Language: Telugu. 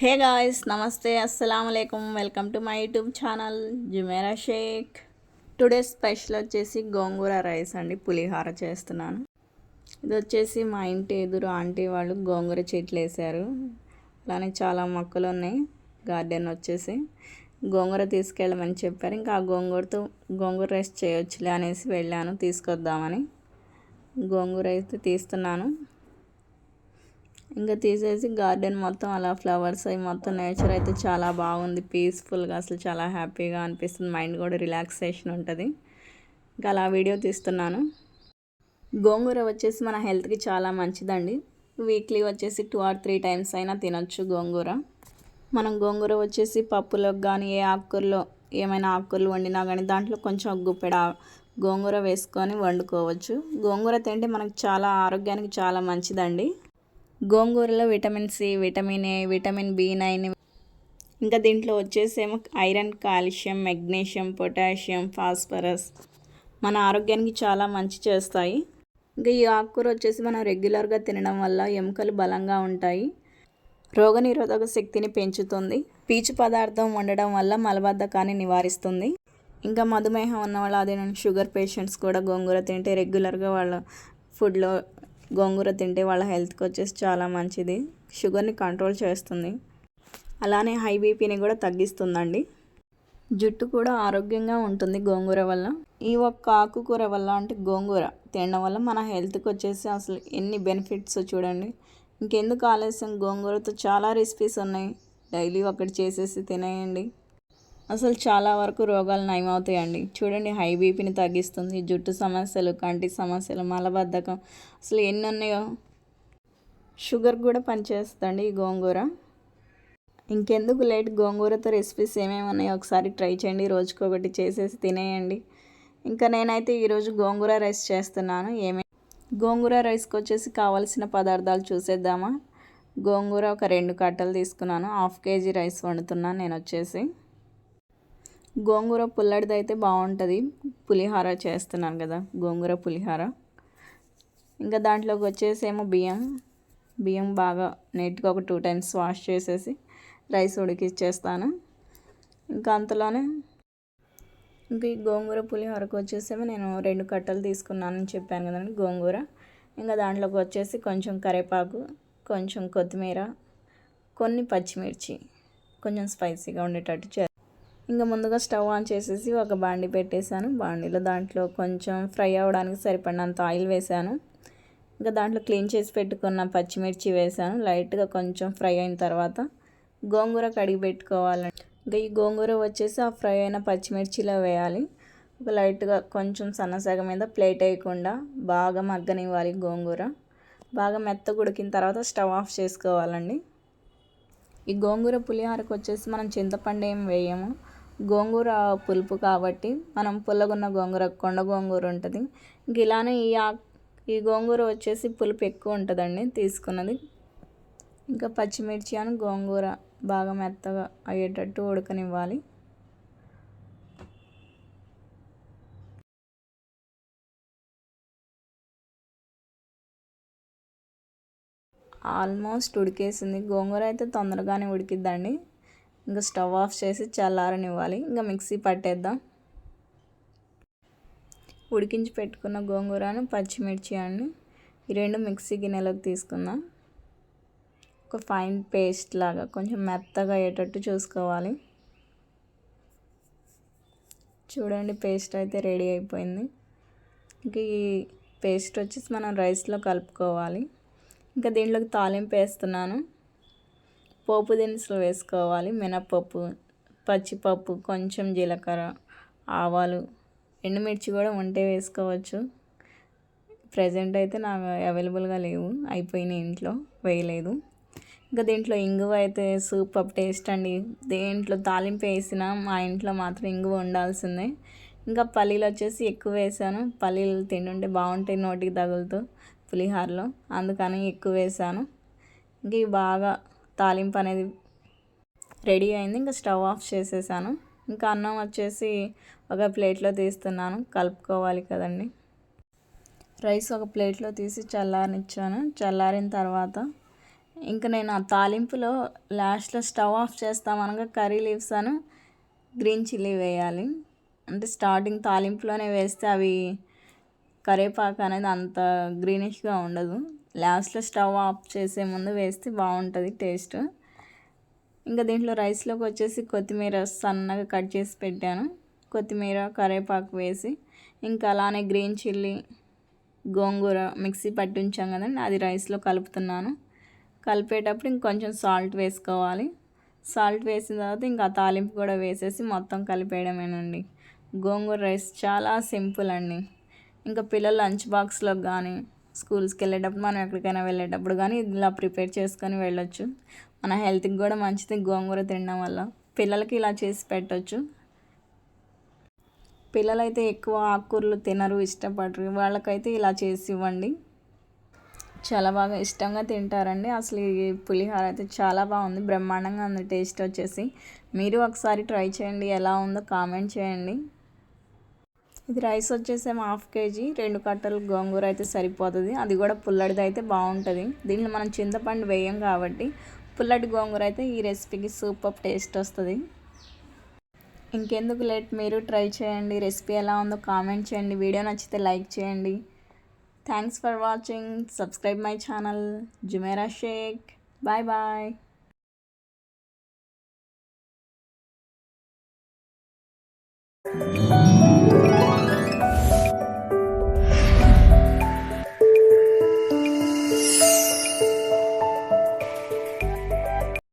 హే గాయస్ నమస్తే అస్సలం అయికం welcome to my YouTube channel Jumeira Shaik. Today special వచ్చేసి గోంగూర రైస్ అండి పులిహార చేస్తున్నాను. ఇది వచ్చేసి మా ఇంటి ఎదురు ఆంటీ వాళ్ళు గోంగూర చెట్లు వేశారు. అలానే చాలా మొక్కలు ఉన్నాయి గార్డెన్ వచ్చేసి. గోంగూర తీసుకెళ్ళమని చెప్పారు ఇంకా ఆ గోంగూరతో గోంగూర రైస్ చేయొచ్చులే అనేసి వెళ్ళాను తీసుకొద్దామని. గోంగూర అయితే తీస్తున్నాను. ఇంకా తీసేసి గార్డెన్ మొత్తం అలా ఫ్లవర్స్ అవి మొత్తం నేచర్ అయితే చాలా బాగుంది. పీస్ఫుల్గా అసలు చాలా హ్యాపీగా అనిపిస్తుంది. మైండ్ కూడా రిలాక్సేషన్ ఉంటుంది. ఇంకా అలా వీడియో తీస్తున్నాను. గోంగూర వచ్చేసి మన హెల్త్కి చాలా మంచిదండి. వీక్లీ వచ్చేసి టూ ఆర్ త్రీ టైమ్స్ అయినా తినొచ్చు గోంగూర. మనం గోంగూర వచ్చేసి పప్పులోకి కానీ ఏ ఆకుకూరలో ఏమైనా ఆకుకూరలు వండినా కానీ దాంట్లో కొంచెం గుప్పెడ గోంగూర వేసుకొని వండుకోవచ్చు. గోంగూర తింటే మనకు చాలా ఆరోగ్యానికి చాలా మంచిదండి. గోంగూరలో vitamin C vitamin A vitamin B nine ఇంకా దీంట్లో వచ్చేసేమో iron calcium magnesium potassium phosphorus మన ఆరోగ్యానికి చాలా మంచి చేస్తాయి. ఇంకా ఈ ఆకుకూర వచ్చేసి మనం రెగ్యులర్గా తినడం వల్ల ఎముకలు బలంగా ఉంటాయి. రోగనిరోధక శక్తిని పెంచుతుంది. పీచు పదార్థం వండడం వల్ల మలబద్ధకాన్ని నివారిస్తుంది. ఇంకా మధుమేహం ఉన్న వాళ్ళు అదే షుగర్ పేషెంట్స్ కూడా గోంగూర తింటే రెగ్యులర్గా వాళ్ళ ఫుడ్లో గోంగూర తింటే వాళ్ళ హెల్త్కి వచ్చేసి చాలా మంచిది. షుగర్ని కంట్రోల్ చేస్తుంది. అలానే హై బీపీని కూడా తగ్గిస్తుందండి. జుట్టు కూడా ఆరోగ్యంగా ఉంటుంది గోంగూర వల్ల. ఈ ఒక్క ఆకుకూర వల్ల అంటే గోంగూర తినడం వల్ల మన హెల్త్కి వచ్చేసి అసలు ఎన్ని బెనిఫిట్స్ చూడండి. ఇంకెందుకు ఆలస్యం? గోంగూరతో చాలా రెసిపీస్ ఉన్నాయి. డైలీ ఒకటి చేసేసి తినేయండి. అసలు చాలా వరకు రోగాలు నయమవుతాయండి. చూడండి హై బీపీని తగ్గిస్తుంది జుట్టు సమస్యలు కంటి సమస్యలు మలబద్ధకం. అసలు ఎన్ని ఉన్నాయో షుగర్ కూడా పనిచేస్తుందండి ఈ గోంగూర. ఇంకెందుకు లేట్? గోంగూరతో రెసిపీస్ ఏమేమి ఉన్నాయో ఒకసారి ట్రై చేయండి. రోజుకొకటి చేసేసి తినేయండి. ఇంకా నేనైతే ఈరోజు గోంగూర రైస్ చేస్తున్నాను. ఏమే గోంగూర రైస్కి వచ్చేసి కావాల్సిన పదార్థాలు చూసేద్దామా? గోంగూర ఒక రెండు కట్టలు తీసుకున్నాను. హాఫ్ కేజీ రైస్ వండుతున్నాను నేను వచ్చేసి. గోంగూర పుల్లడిది అయితే బాగుంటుంది పులిహార చేస్తున్నాను కదా గోంగూర పులిహార. ఇంకా దాంట్లోకి వచ్చేసేమో బియ్యం. బియ్యం బాగా నీట్గా ఒక టూ టైమ్స్ వాష్ చేసేసి రైస్ ఉడికిచ్చేస్తాను. ఇంకా అంతలోనే ఇంకా ఈ గోంగూర పులిహోరకు వచ్చేసేమో నేను రెండు కట్టలు తీసుకున్నానని చెప్పాను కదండి గోంగూర. ఇంకా దాంట్లోకి వచ్చేసి కొంచెం కరివేపాకు కొంచెం కొత్తిమీర కొన్ని పచ్చిమిర్చి కొంచెం స్పైసీగా ఉండేటట్టు ఇంకా ముందుగా స్టవ్ ఆన్ చేసేసి ఒక బాండి పెట్టేశాను. బాండీలో దాంట్లో కొంచెం ఫ్రై అవ్వడానికి సరిపడినంత ఆయిల్ వేసాను ఇంకా దాంట్లో క్లీన్ చేసి పెట్టుకున్న పచ్చిమిర్చి వేసాను లైట్గా కొంచెం ఫ్రై అయిన తర్వాత గోంగూర కడిగి పెట్టుకోవాలండి. ఇంకా ఈ గోంగూర వచ్చేసి ఆ ఫ్రై అయిన పచ్చిమిర్చిలో వేయాలి. ఒక లైట్గా కొంచెం సన్నసగ మీద ప్లేట్ వేయకుండా బాగా మగ్గనివ్వాలి గోంగూర. బాగా మెత్తగా ఉడికిన తర్వాత స్టవ్ ఆఫ్ చేసుకోవాలండి. ఈ గోంగూర పులిహోరకు వచ్చేసి మనం చింతపండు ఏం వేయము. గోంగూర పులుపు కాబట్టి మనం పుల్లగున్న గోంగూర కొండ గోంగూర ఉంటుంది. ఇంక ఇలానే ఈ ఈ గోంగూర వచ్చేసి పులుపు ఎక్కువ ఉంటుందండి తీసుకున్నది. ఇంకా పచ్చిమిర్చి అని గోంగూర బాగా మెత్తగా అయ్యేటట్టు ఉడకనివ్వాలి. ఆల్మోస్ట్ ఉడికేసింది. గోంగూర అయితే తొందరగానే ఉడికిద్దండి. ఇంకా స్టవ్ ఆఫ్ చేసి చల్లారనివ్వాలి. ఇంకా మిక్సీ పట్టేద్దాం. ఉడికించి పెట్టుకున్న గోంగూరను పచ్చిమిర్చి అండి ఈ రెండు మిక్సీ గిన్నెలోకి తీసుకుందాం. ఒక ఫైన్ పేస్ట్ లాగా కొంచెం మెత్తగా అయ్యేటట్టు చూసుకోవాలి. చూడండి పేస్ట్ అయితే రెడీ అయిపోయింది. ఇంక ఈ పేస్ట్ వచ్చేసి మనం రైస్లో కలుపుకోవాలి. ఇంకా దీంట్లోకి తాలింపు వేస్తున్నాను. పోపు దినుసులు వేసుకోవాలి. మినప్పప్పు పచ్చిపప్పు కొంచెం జీలకర్ర ఆవాలు ఎండుమిర్చి కూడా ఉంటే వేసుకోవచ్చు. ప్రజెంట్ అయితే నాకు అవైలబుల్గా లేవు. అయిపోయినాయి ఇంట్లో వేయలేదు. ఇంకా దీంట్లో ఇంగువ అయితే సూపర్ టేస్ట్ అండి. దేంట్లో తాలింపు వేసినా మా ఇంట్లో మాత్రం ఇంగువ ఉండాల్సిందే. ఇంకా పల్లీలు వచ్చేసి ఎక్కువ వేసాను. పల్లీలు తింటుంటే బాగుంటాయి నోటికి తగులుతూ పులిహారలో. అందుకని ఎక్కువ వేసాను. ఇంక బాగా తాలింపు అనేది రెడీ అయింది. ఇంకా స్టవ్ ఆఫ్ చేసేసాను. ఇంకా అన్నం వచ్చేసి ఒక ప్లేట్లో తీస్తున్నాను. కలుపుకోవాలి కదండి. రైస్ ఒక ప్లేట్లో తీసి చల్లారనిచ్చాను. చల్లారిన తర్వాత ఇంకా నేను ఆ తాలింపులో లాస్ట్లో స్టవ్ ఆఫ్ చేస్తామనగా కర్రీ లీవ్స్ అను గ్రీన్ చిల్లీ వేయాలి. అంటే స్టార్టింగ్ తాలింపులోనే వేస్తే అవి కరివేపాకు అనేది అంత గ్రీనిష్గా ఉండదు. లాస్ట్లో స్టవ్ ఆఫ్ చేసే ముందు వేస్తే బాగుంటుంది టేస్ట్. ఇంకా దీంట్లో రైస్లోకి వచ్చేసి కొత్తిమీర సన్నగా కట్ చేసి పెట్టాను. కొత్తిమీర కరివేపాకు వేసి ఇంకా అలానే గ్రీన్ చిల్లీ గోంగూర మిక్సీ పట్టి ఉంచాం కదండి అది రైస్లో కలుపుతున్నాను. కలిపేటప్పుడు ఇంకొంచెం సాల్ట్ వేసుకోవాలి. సాల్ట్ వేసిన తర్వాత ఇంకా తాలింపు కూడా వేసేసి మొత్తం కలిపేయడమేనండి. గోంగూర రైస్ చాలా సింపుల్ అండి. ఇంకా పిల్లలు లంచ్ బాక్స్లో కానీ స్కూల్స్కి వెళ్ళేటప్పుడు మనం ఎక్కడికైనా వెళ్ళేటప్పుడు కానీ ఇలా ప్రిపేర్ చేసుకొని వెళ్ళొచ్చు. మన హెల్త్కి కూడా మంచిది గోంగూర తినడం వల్ల. పిల్లలకి ఇలా చేసి పెట్టవచ్చు పిల్లలైతే ఎక్కువ ఆకుకూరలు తినరు ఇష్టపడరు. వాళ్ళకైతే ఇలా చేసి ఇవ్వండి. చాలా బాగా ఇష్టంగా తింటారండి. అసలు ఈ పులిహోర అయితే చాలా బాగుంది. బ్రహ్మాండంగా ఉంది టేస్ట్ వచ్చేసి. మీరు ఒకసారి ట్రై చేయండి. ఎలా ఉందో కామెంట్ చేయండి. ఇది రైస్ వచ్చేసేమో హాఫ్ కేజీ రెండు కట్టలు గోంగూర అయితే సరిపోతుంది. అది కూడా పుల్లడిది అయితే బాగుంటుంది. దీనిలో మనం చింతపండు వేయం కాబట్టి పుల్లటి గోంగూర అయితే ఈ రెసిపీకి సూపర్ టేస్ట్ వస్తుంది. ఇంకెందుకు లేట్? మీరు ట్రై చేయండి. రెసిపీ ఎలా ఉందో కామెంట్ చేయండి. వీడియో నచ్చితే లైక్ చేయండి. Thanks for watching. Subscribe my channel. Jumeirah Sheikh. Bye bye.